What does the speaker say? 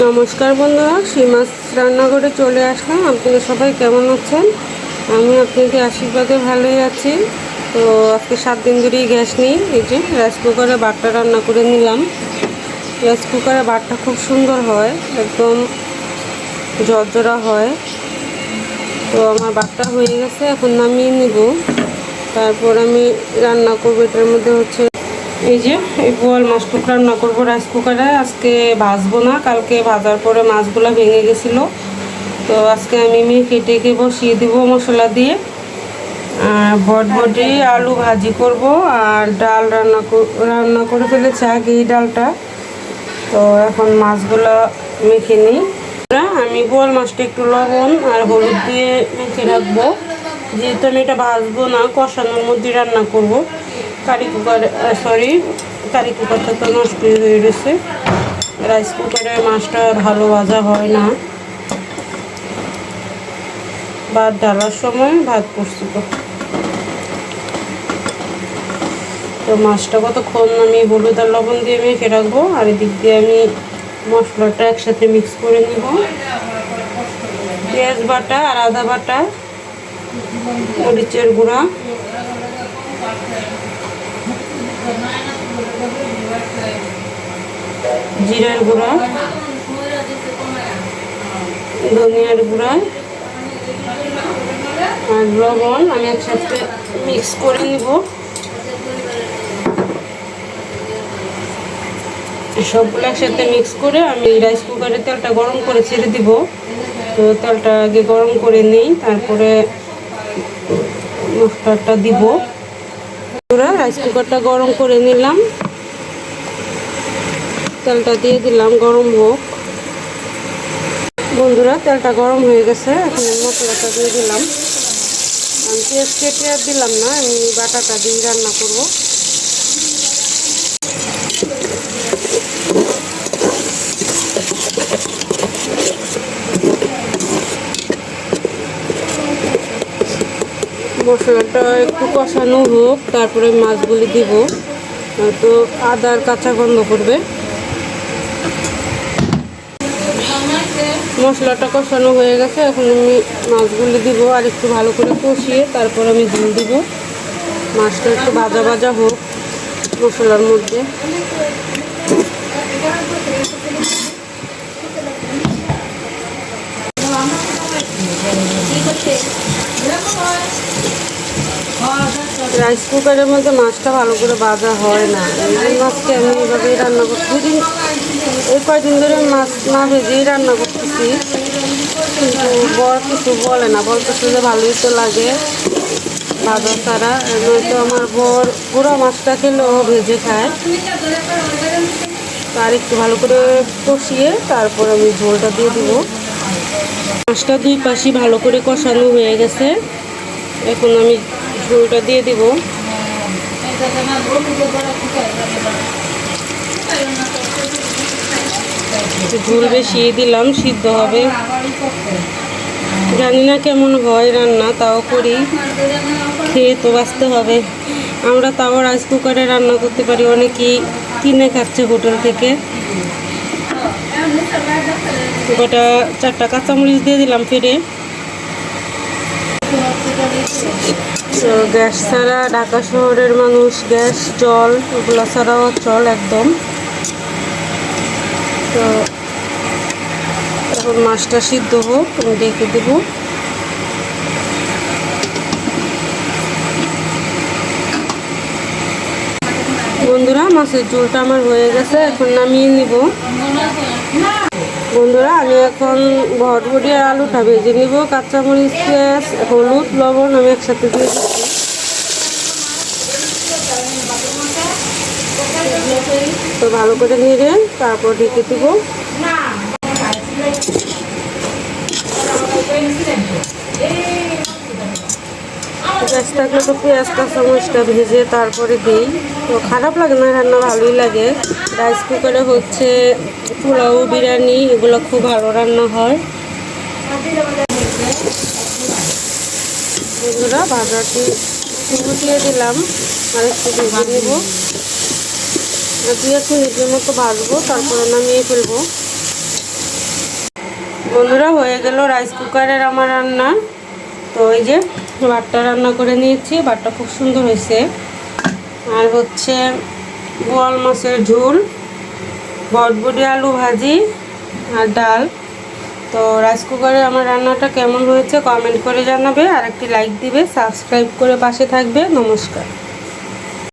নমস্কার বন্ধুরা সেই মাছ রান্না করে চলে আসলাম। আপনারা সবাই কেমন আছেন? আমি আপনাদের আশীর্বাদে ভালোই আছি। তো আজকে সাত দিন ধরেই গ্যাস নিই, এই যে রাইস কুকারে বাটটা রান্না করে নিলাম। রাইস কুকারে বাটটা খুব সুন্দর হয়, একদম জর্জরা হয়। তো আমার বাটটা হয়ে গেছে, এখন নামিয়ে নিব। তারপর আমি রান্না করব, এটার মধ্যে হচ্ছে এই যে, এই বোয়াল মাছটুক রান্না করব রাইস কুকারে আজকে ভাজবো না, কালকে ভাজার পরে মাছগুলো ভেঙে গেছিল। তো আজকে আমি মেখে টেকে বসিয়ে দিব মশলা দিয়ে। আর বটবটি আলু ভাজি করব, আর ডাল রান্না রান্না করে ফেলেছি আগে এই ডালটা। তো এখন মাছগুলো মেখে নিই। আমি বোয়াল মাছটা একটু লবণ আর হলুদ দিয়ে মেখে রাখব। যেহেতু আমি এটা ভাজবো না, কষানোর মধ্যে রান্না করব। কারি কুকার সরি কারি কুকারটা তো নষ্ট হয়ে গেছে। রাইস কুকারে মাছটা ভালো ভাজা হয় না। ভাত ঢালার সময় ভাত তো তো মাছটা কতক্ষণ আমি হলুদ আর লবণ দিয়ে মেখে রাখব, আর এদিক দিয়ে আমি মশলাটা একসাথে মিক্স করে নিব। পেঁয়াজ বাটা আর আদা বাটা, মরিচের গুঁড়া। জিরার গুঁড়া, ধনিয়ার গুঁড়া আর লবণ আমি একসাথে মিক্স করে নিব। সবগুলো একসাথে মিক্স করে আমি রাইস কুকারে তেলটা গরম করে ছেড়ে দিব। তো তেলটা আগে গরম করে নিই, তারপরে মশলাটা দিব। পুরো রাইস কুকারটা গরম করে নিলাম। তেলটা দিয়ে দিলাম, গরম হোক। বন্ধুরা, তেলটা গরম হয়ে গেছে, এখন মশলাটা দিয়ে দিলাম। আমি পেঁয়াজ কেটে দিলাম না, আমি বাটাটা দিয়ে রান্না করব। মশলাটা একটু কষানো হোক, তারপরে মাছগুলি দিব। তো আদার কাঁচা গন্ধ করবে। মশলাটা কষানো হয়ে গেছে, এখন আমি মাছগুলি দিব আর একটু ভালো করে কষিয়ে তারপর আমি ঝুল দিব। মাছটা একটু ভাজা ভাজা হোক মশলার মধ্যে। রাইস কুকারের মধ্যে মাছটা ভালো করে ভাজা হয় না। এই আজকে আমি এভাবেই রান্না করছি? দুদিন, এই কয়দিন ধরে মাছ না ভেজেই রান্না করতেছি। কিন্তু বর কিছু বলে না, বলতেছে যে ভালোই তো লাগে ভাজা ছাড়া। নয়তো আমার বর পুরো মাছটা খেলেও ভেজে খায়। তার একটু ভালো করে কষিয়ে তারপর আমি ঝোলটা দিয়ে দিব। মাছটা দুই পাশই ভালো করে কষানো হয়ে গেছে। এখন আমি ঝোলটা দিয়ে দিব। ঝোল বেশি দিলাম, সিদ্ধ হবে। জানি না কেমন হয় রান্না, তাও করি। খেয়ে তো বাঁচতে হবে। আমরা তাও রাইস কুকারে রান্না করতে পারি, অনেকেই কিনে খাচ্ছে হোটেল থেকে। গোটা চারটা কাঁচামরিচ দিয়ে দিলাম ফিরে। তো গ্যাস ছাড়া ঢাকা শহরের মানুষ গ্যাস, জল ওগুলো ছাড়াও চল একদম। তো, এখন মাছটা সিদ্ধ হোক, আমি ডেকে দেব। বন্ধুরা, মাছের ঝোলটা আমার হয়ে গেছে, এখন নামিয়ে নিব। বন্ধুরা, আমি এখন ভটভটি আর আলুটা ভেজে নিব। কাঁচামরিচ, পেঁয়াজ, হলুদ, লবণ আমি একসাথে দিয়ে দিচ্ছি। তো ভালো করে নেড়ে তারপর ঢেকে দিব। পেঁয়াজ থাকলে তো ভেজে তারপরে দিই। তো খারাপ লাগে না, রান্না ভালোই লাগে। রাইস কুকারে হচ্ছে পোলাও, বিরিয়ানি, এগুলো খুব ভালো রান্না হয়। ভাজাটি শুরু দিয়ে দিলাম। আর মতো ভাজবো ফেলব। বন্ধুরা, হয়ে গেল রাইস কুকারের আমার রান্না। তো এই যে ভাতটা রান্না করে নিয়েছি, ভাতটা খুব সুন্দর হয়েছে। আর হচ্ছে বোয়াল মাছের ঝোল, বটবটি আলু ভাজি আর ডাল। তো রাইস কুকারে আমার রান্নাটা কেমন হয়েছে কমেন্ট করে জানাবে। আর একটি লাইক দিবে সাবস্ক্রাইব করে পাশে থাকবে। নমস্কার।